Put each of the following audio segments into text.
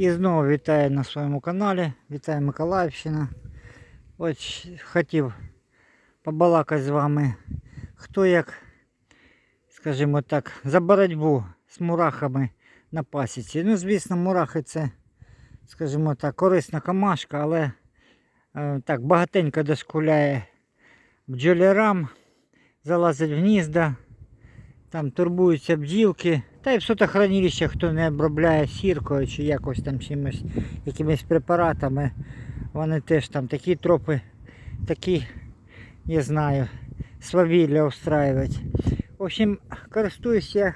І знову вітаю на своєму каналі. Вітаю Миколаївщина. Ось хотів побалакати з вами, хто як, скажімо так, за боротьбу з мурахами на пасіці. Ну, звісно, мурахи це, скажімо так, корисна камашка, але е, так багатенько дошкуляє бджолярам, залазить в гнізда, там турбуються бджілки. Та й в сотохранилище, хто не обробляє сіркою чи якось там чимось, якимись препаратами, вони теж там такі тропи, такі, не знаю, свавілля устраюють. В общем, користуюсь я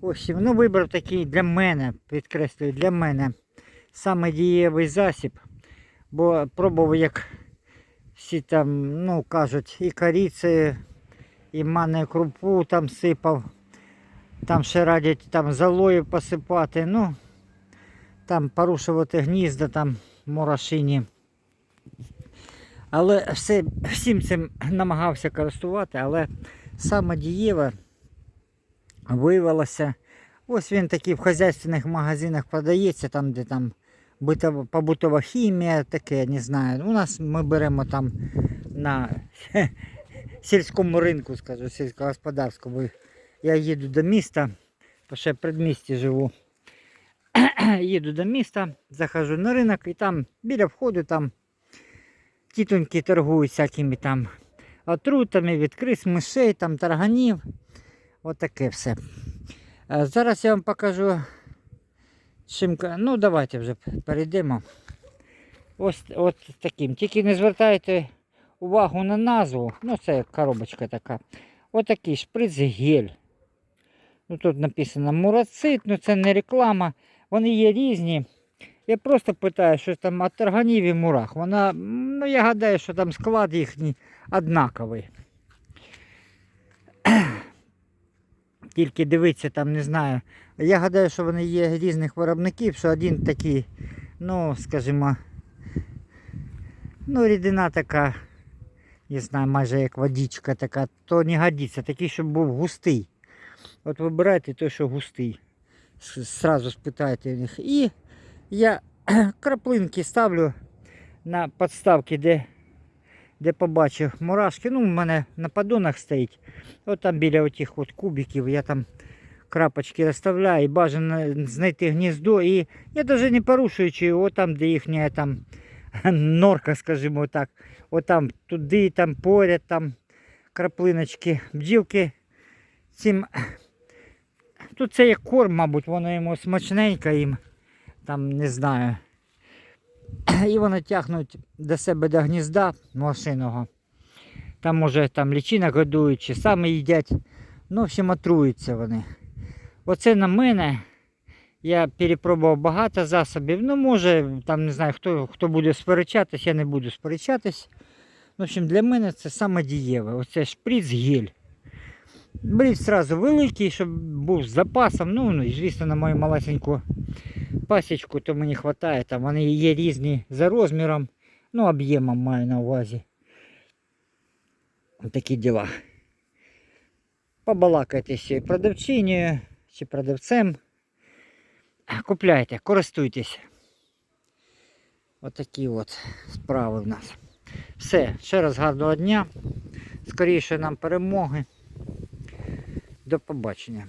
ось. Ну, вибрав такий для мене, підкреслюю, для мене саме дієвий засіб, бо пробував як всі там, ну, кажуть, і коріцею, і манною крупу там сипав. Там ще радять там залою посипати, ну там порушувати гнізда, там морошині. Але все, всім цим намагався користувати, але саме дієва виявилося. Ось він такий в хазяйственних магазинах продається, там, де там побутова хімія, таке, не знаю. У нас ми беремо там на сільському ринку, скажу, сільськогосподарському. Я їду до міста, ще в предмісті живу. їду до міста, заходжу на ринок і там біля входу там тітоньки торгують всякими там отрутами від крис, мишей, там тарганів. Отаке все. Зараз я вам покажу. Чим... Ну, давайте вже перейдемо. Ось от таким. Тільки не звертайте увагу на назву. Ну, це коробочка така. Отакий шприц гель. Ну, тут написано мурацит, ну це не реклама. Вони є різні. Я просто питаю, що там от тарганів і мурах. Вона, ну я гадаю, що там склад їхній однаковий. Тільки дивіться, там не знаю. Я гадаю, що вони є різних виробників, що один такий, ну, скажімо, ну, рідина така, не знаю, майже як водичка така, то не годиться, такий, щоб був густий. От вибирайте той, що густий. Сразу спитайте них. І я краплинки ставлю на подставки, де, де побачив мурашки. Ну, в мене на поддонах стоїть. От там біля отих от кубиків я там крапочки розставляю. І бажано знайти гніздо. І я навіть не порушуючи, от там, де їхня там норка, скажімо так. От там туди, там поряд, там краплиночки, бджілки. Цим Тут це як корм, мабуть, воно йому смачненько їм, там не знаю. І вони тягнуть до себе до гнізда машиного. Там може там лічинок годують, чи самі їдять. Ну, в общем, отруються вони. Оце на мене. Я перепробував багато засобів. Ну, може, там не знаю, хто, хто буде сперечатись, я не буду сперечатись. В общем, для мене це саме дієве. Оце шприц гель. Брід сразу великий, щоб був з запасом. Ну, ну і звісно, на мою малесеньку пасічку, то мені вистачає. Там вони є різні за розміром, ну, об'ємом маю на увазі. Такі діла. Побалакайте ще продавчинею чи продавцем. Купляйте, користуйтесь. Отакі от справи в нас. Все, ще раз гарного дня. Скоріше нам перемоги. До побачення.